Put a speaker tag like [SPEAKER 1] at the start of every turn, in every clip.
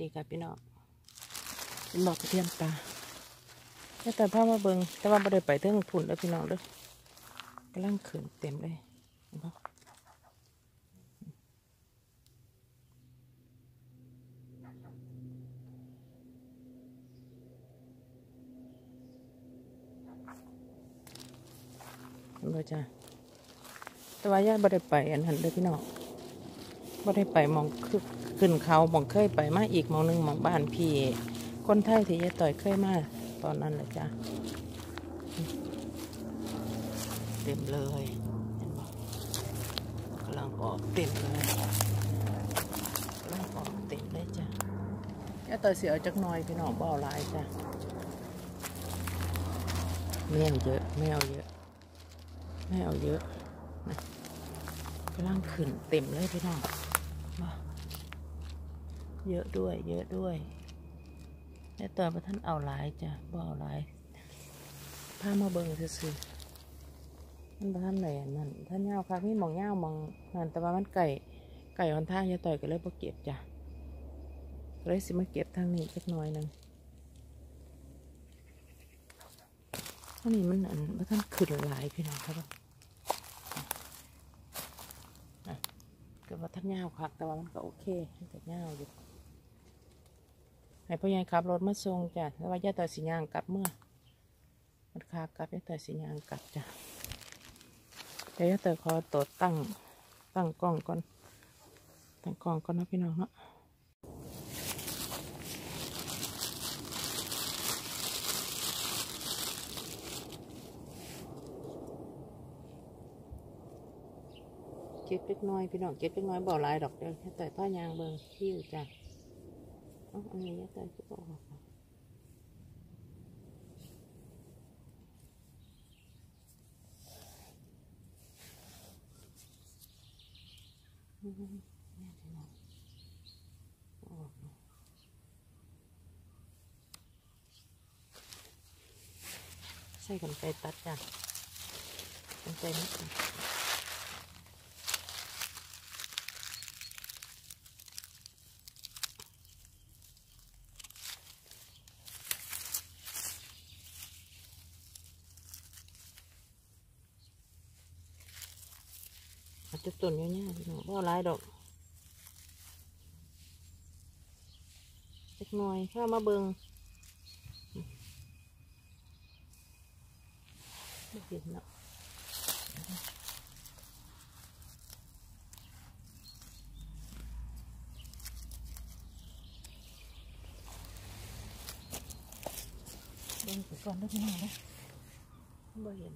[SPEAKER 1] ดีค่ะพี่น้องเป็นบอกกระเทียมปลาแต่แต่พ่อมาเบิงแต่ว่าไม่ได้ไปเทิงพุ่นแล้วพี่น้องเด้อกำลังขืนเต็มเลยเห็นปะเห็นปะจ้ะแต่ว่าย่าไม่ได้ไปอันนั้นเด้อพี่น้องบ่ได้ไปมองคือ ขึ้นเขาหมองเคยไปมาอีกหมองหนึงหมองบ้านพี่ คนไทยที่ยายต่อยเคยมาตอนนั้นแหละจ้ะเต็มเลยเห็นบ่กำลังออกเต็มเลยกำลังออกเต็มเลยจ้ะยายต่อยเสียเอาจักหน่อยพี่น้องบ่เอาลายจ้ะไม่เอาเยอะไม่เอาเยอะไม่เอาเยอะนะกำลังขึ้นเต็มเลยพี่น้องมา เยอะด้วย เยอะด้วยในตัวพระท่านเอาหลายจ้ะบ่เอาหลายพามาเบิ่งซื่อๆมันพระท่านไหนนั่นท่านเงาค่ะพี่มองเงามองนั่นแต่ว่ามันไก่ไก่หอนทางอต่อยก็เลยบ่เก็บจ้ะเลยสิมาเก็บทางนี้สักหน่อยหนึงอันนี้มันอันพระท่านขึ้นหลายพี่น้องครับก็ว่าท่านยาวคักแต่ว่ามันก็โอเคมันก็ยาอยู่ ให้พ่อใหญ่ขับรถมาส่งจ้ะแล้วว่าย่าต่อสิยางกลับเมื่อมันคากลับย่าต่อสิยางกลับจ้ะเดี๋ยวย่าต่อขอตดตั้งตั้งกล้องก่อน ตั้งกล้องก่อนนะพี่น้องเนาะเก็บเล็กน้อยพี่น้องเก็บเล็กน้อยบ่หลายดอกเดียวย่าต่ผ้ายางเบิ่งคิ้จ้ะเอ๋ออันนี้ย่าต่ อยก็บอกว่าอืมแม่พี่น้องออกเนาะใส่กันไกร ตัดจ้ะกันไกรนิดหนึ่งอาจจะต้นเงี้ยๆพี่น้องบ่หลายดอกเล็กน้อยข้ามาเบิงไม่เห็นเนาะเบิ่งไปก่อนเด้อพี่น้องเด้อบ่เห็น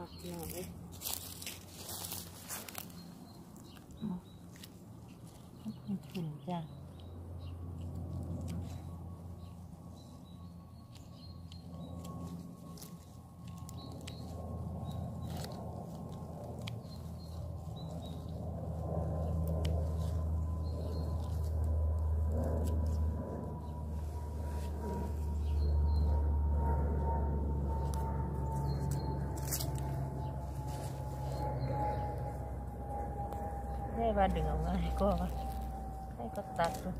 [SPEAKER 1] มันแนวค่ะพี่น้องเอ้ยมันขุ่นจ้ะให้ ว่าดึงออกมายก็ว่าให้ก็ตัดดู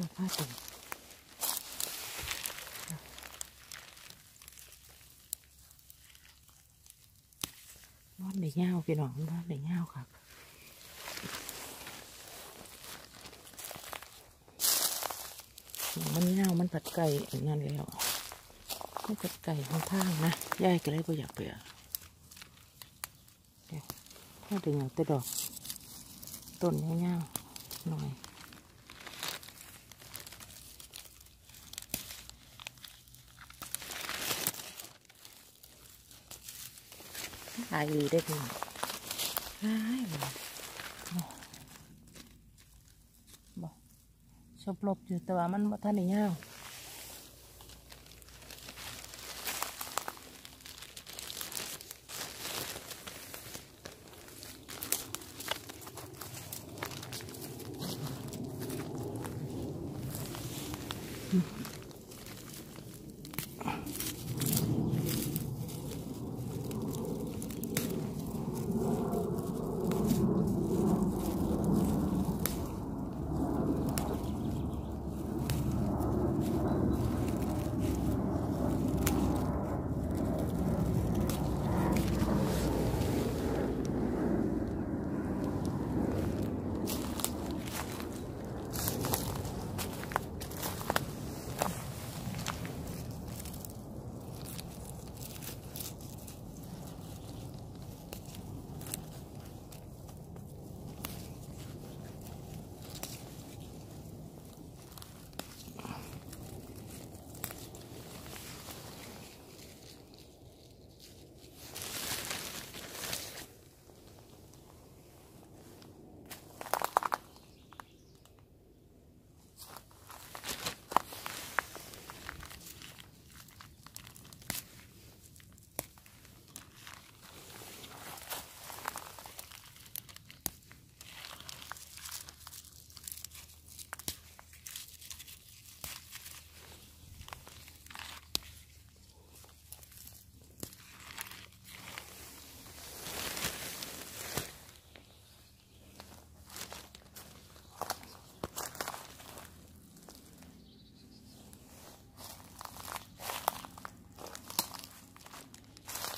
[SPEAKER 1] สื้อผ้าตุ่มนอนในเงาพี่น้องนอนในเงาครับมันเงามันผัดไก่อันนั่นแล้วมันผัดไก่ข้างทางนะยายก็เลยก็อยากเปลือกถ้าดึงเอาแต่ดอก ต้นเงาๆหน่อย อายีได้พี่น้องหายเลยบอกชอบหลบอยู่แต่ว่ามันบ่ทันได้ยาว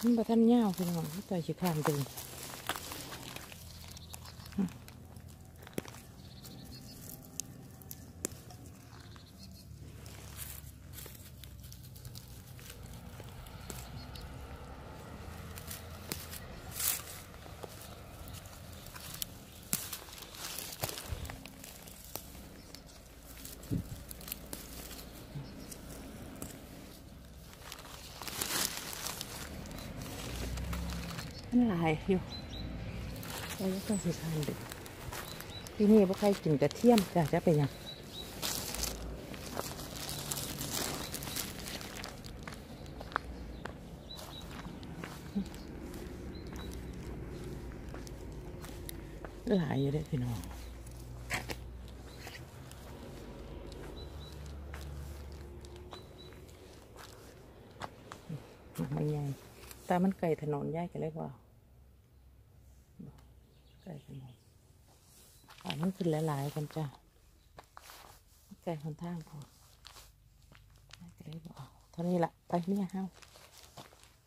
[SPEAKER 1] มันบ่ทันยาวพี่น้องต่อยชิข้ามดึง มันหลายอยู่เราต้องชิข้ามดึงที่นี่พวกใครกินกระเทียมจะจะเป็นยังหลายอยู่ได้พี่น้อง มันใหญ่ แต่มันไก่ถนนใหญ่กันเลยว่าไก่ถนนอ่ามันขึ้นหลายๆกันจ้ะไก่คนทางพอก็เลยบอกเท่านี้ละไปเนี่ยเฮา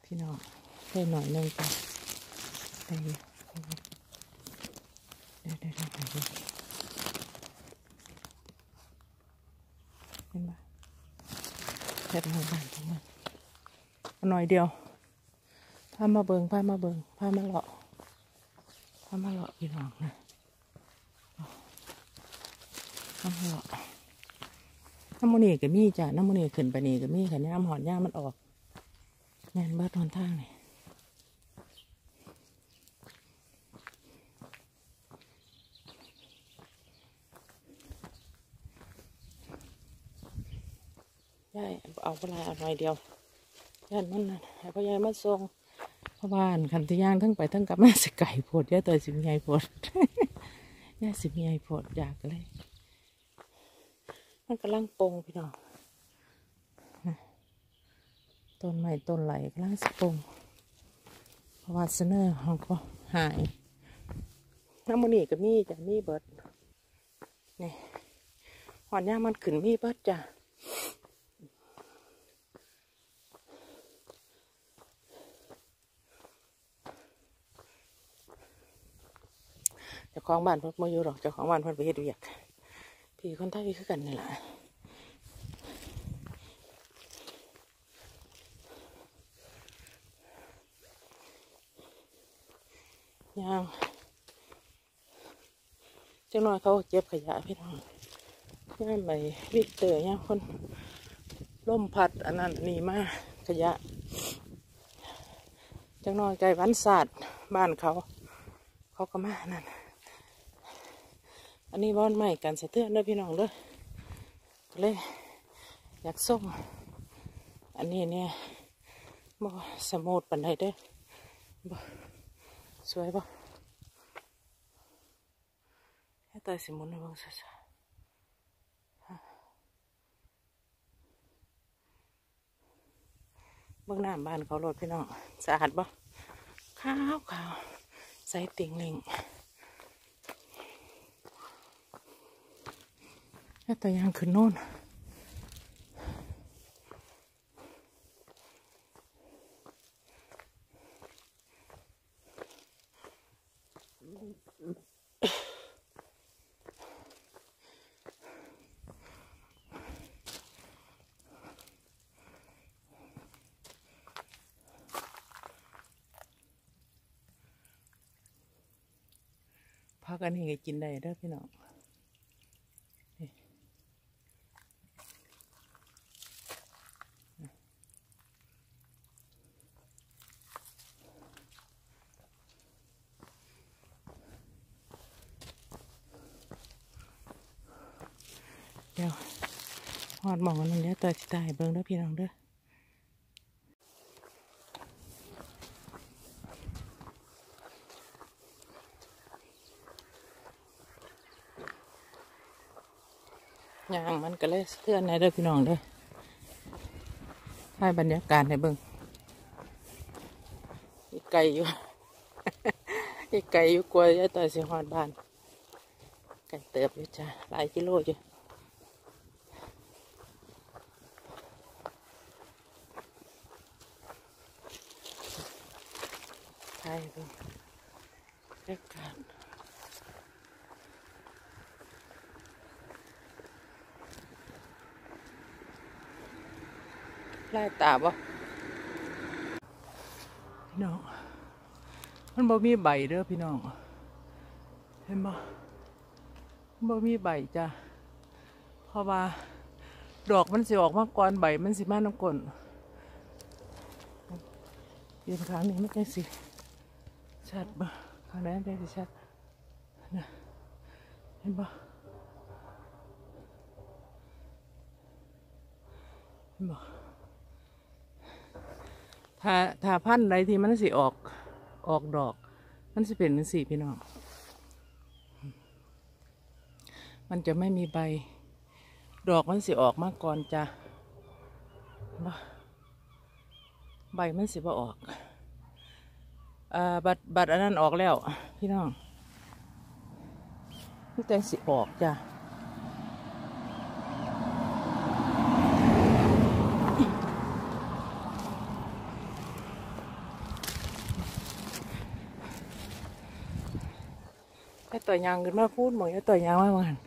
[SPEAKER 1] พี่น้องเพิ่มหน่อยนึงจ้ะไปเดี๋ยวเดี๋ยวเดี๋ยวเดี๋ยวเดี๋ยวเห็นปะแค่ทางบ้านของมันหน่อยเดียว พามาเบิงพามาเบิงพามาเลาะพามาเลาะพี่น้องนะพามาเลาะน้ำมันนี่ก็มีจ้ะน้ำมันนี่ขึ้นไปนี่ก็มีค่ะน้ำหอนย่ามันออกแม่นเบิดทอนทางนี่ได้เอาปลาอาหน่อยเดียวย่านมันนะให้พ่อใหญ่มาส่ง ราะว่านคันที่ย่างทั้งไปทั้งกลับมาสิไก่โพดย่าตัวสิมีไงโพดย่าสิมีไงโพดอยากเลย มันกำลังปงพี่น้องต้นไม้ต้นไหลกำลังสปงเพราะว่าเสนอเขาก็หายน้ำมันนี่ก็มีจ้ะมีเบิดนี่หอนย่ามันขึ้นมีเบิดจ้ะเจ้าของบ้านเพิ่นมาอยู่หรอกเจ้าของบ้านเพิ่นไปเฮ็ดเวียกพี่คนไทยคือกันนี่แหละย่างจังน้อยเขาเจ็บขยะพี่น้องย่างไปวิกเตอร์ย่าคนล่มพัดอันนั้นนี่มาขยะจังน้อยไก่วันศาสตร์บ้านเขา เขาก็มานั่น อันนี้บ้านใหม่กันสะเทือนด้อพี่น้องเด้อก็เลยอยากส่งอันนี้เนี่ยบ่สมูทปันใดเด้อบ่สวยบ่แค่ตายสิมุนให้เบิ่งซะเบิ่งน้ำบ้านเขาโลดพี่น้องสะอาดบ่ขาวขาวใส่ติ่งหลิง แค่แต่ยังขึ้นโน่นพักอันนี้ก็กินได้เด้อพี่น้อง เดี๋ยวหอดหม องอันนึงเดี๋ยวตัวสิตายเบิ่งเด้อพี่น้องเด้อย่างมันก็เลยสะเทือนในเด้อพี่น้องเด้อให้บรรยากาศให้เบิ่งอีกไกลอยู่ อีกไกลอยู่กลัวจะต่อยสิหอดบ้านไก่เติบอยู่จ้ะหลายกิโลอยู่ ใช่ดูเรียกการ ไล่ตาบ่พี่น้อง มันบ่มีใบเด้อพี่น้อง เห็นบ่มันบ่มีใบจ้ะเพราะว่า ดอกมันสิออกมาก่อนใบมันสิมาน้ำกลนยืนข้างนี้ไม่ใช่สิชัดบ่ข้างนั้นได้สิชัดนะเห็นบ่เห็นบ่ ถ้าถ้าพันธุ์ใดที่มันสิออกออกดอก มันสิเป็นสีพี่น้อง มันจะไม่มีใบ ดอกมันสิออกมาก่อนจ้ะใบมันสิบ่ออกอ่าบัตรบัตรอันนั้นออกแล้ว พี่น้องนี่แต่สิออกจ้ะ ตัวยางขึ้นมาพูดหมองไอ้ตัวยางมาว่าหัน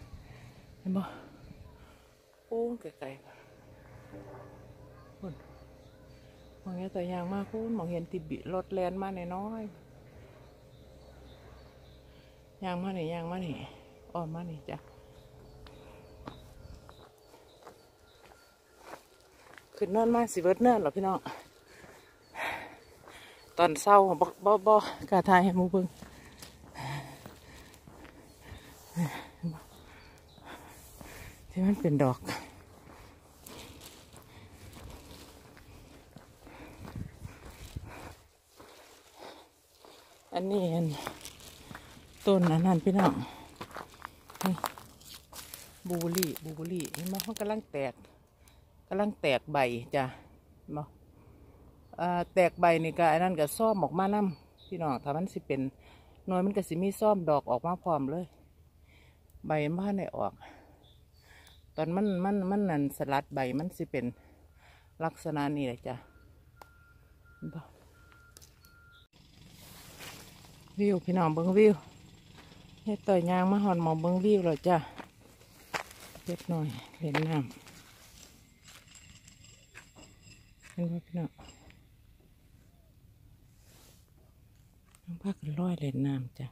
[SPEAKER 1] เห็นบ่พูดไกลๆพูดหมองไอ้ตัวยางมาพูดหมองเห็นติบิรถแลนมาหน้อยยางมาหนิยางมาหนิอ้อมมาหนิจ้ะขึ้นนอนมาสิเบิดเนินหรอพี่น้องตอนเศร้าบ่บ่บ่กาทายให้มูเบิง ที่มันเป็นดอกอันนี้อันต้นอันนั้นพี่น้องบูบอร์รี่บลูเบอร์รี่เห็นไหมมันกำลังแตกกำลังแตกใบจ้ะเห็นบ่อ่าแตกใบนี่ก็อันนั้นก็ซ่อมออกมานํพี่น้องถ้ามันสิเป็นหน่วยมันก็สิมีซ่อมดอกออกมาพร้อมเลย ใบมันบ่ได้ออก ตอนมันมันมันนั่นสลัดใบมันสิเป็นลักษณะนี้แหละจ้ะวิวพี่น้องเบิ้งวิวเฮ็ดต่อยยางมาหอนหมองเบิ้งวิวแล้วจ้ะเล็กหน่อยเล่นน้ำเห็นบ่พี่น้องน้องพากันลอยเล่นน้ำจ้ะ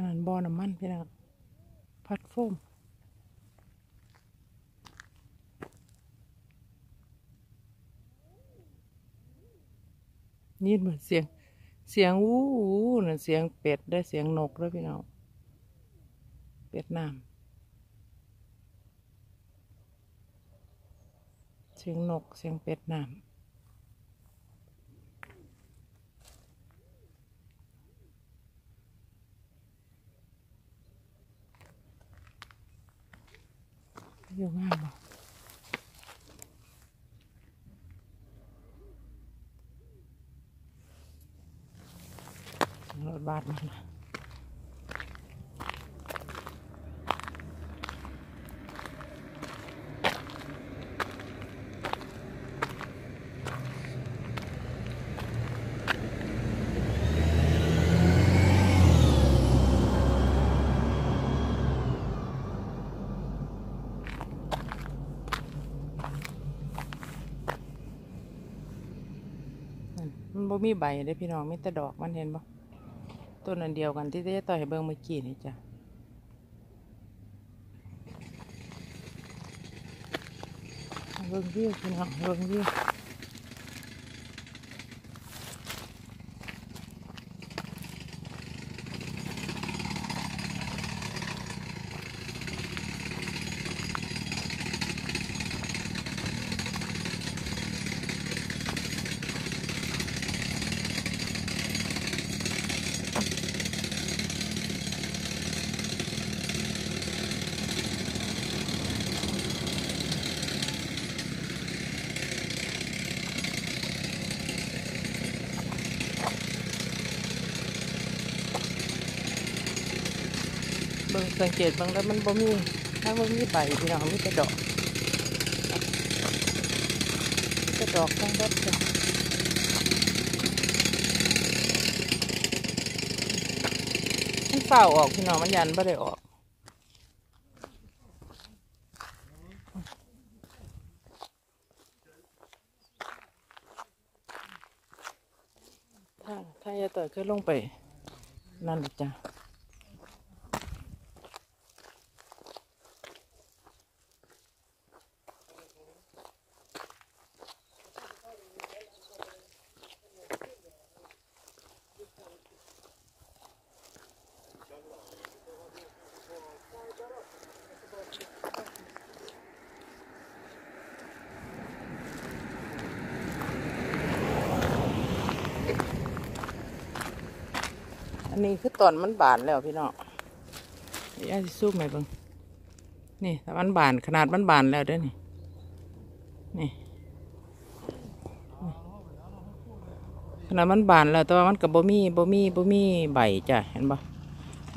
[SPEAKER 1] นนั้นบอน้ำมันพี่น้องพัดโฟมนี่เหมือนเสียง เสียงวู้วู้นั่นเสียงเป็ดได้เสียงนกด้วยพี่น้องเป็ดน้ำเสียงนกเสียงเป็ดน้ำ อยู่งามบ่รถบัสมันน่ะนั่น มันบ่มีใบเลยพี่น้องมีแต่ดอกมันเห็นบ่ต้นอันเดียวกันที่ได้ต่อยเบิ่งเมื่อกี้นี่จ้ะเบิ่งวิวพี่น้องเบิ่งวิว สังเกตบิ่งแล้วมันบ่มีถ้าบ่มีใบพี่น้องมีแต่ดอกมีแต่ดอกทั้งรถจ้ะมันเฝ้าออกพี่น้องมันยันบ่ได้ออกถ้าถ้ายายต่อยเคยลงไป นั่นจ้ะ อันนี้คือตอนมันบานแล้วพี่น้องยวสิซูมให้เบิ่งนี่แต่มันบานขนาดมันบานแล้วเด้อนี่ นี่ ขนาดมันบานแล้วแต่ว่ามันกับบ่มีบ่มีบ่มีใบจ้ะเห็นบ่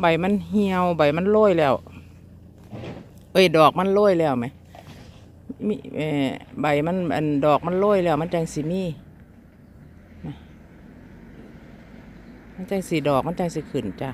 [SPEAKER 1] ใบมันเหี่ยวใบมันโรยแล้ว เอ้ยดอกมันโรยแล้วไหมมีใบมันอันดอกมันโรยแล้ว มันจังสีมี มันจังสีดอกมันจังสีขึ้นจ้ะ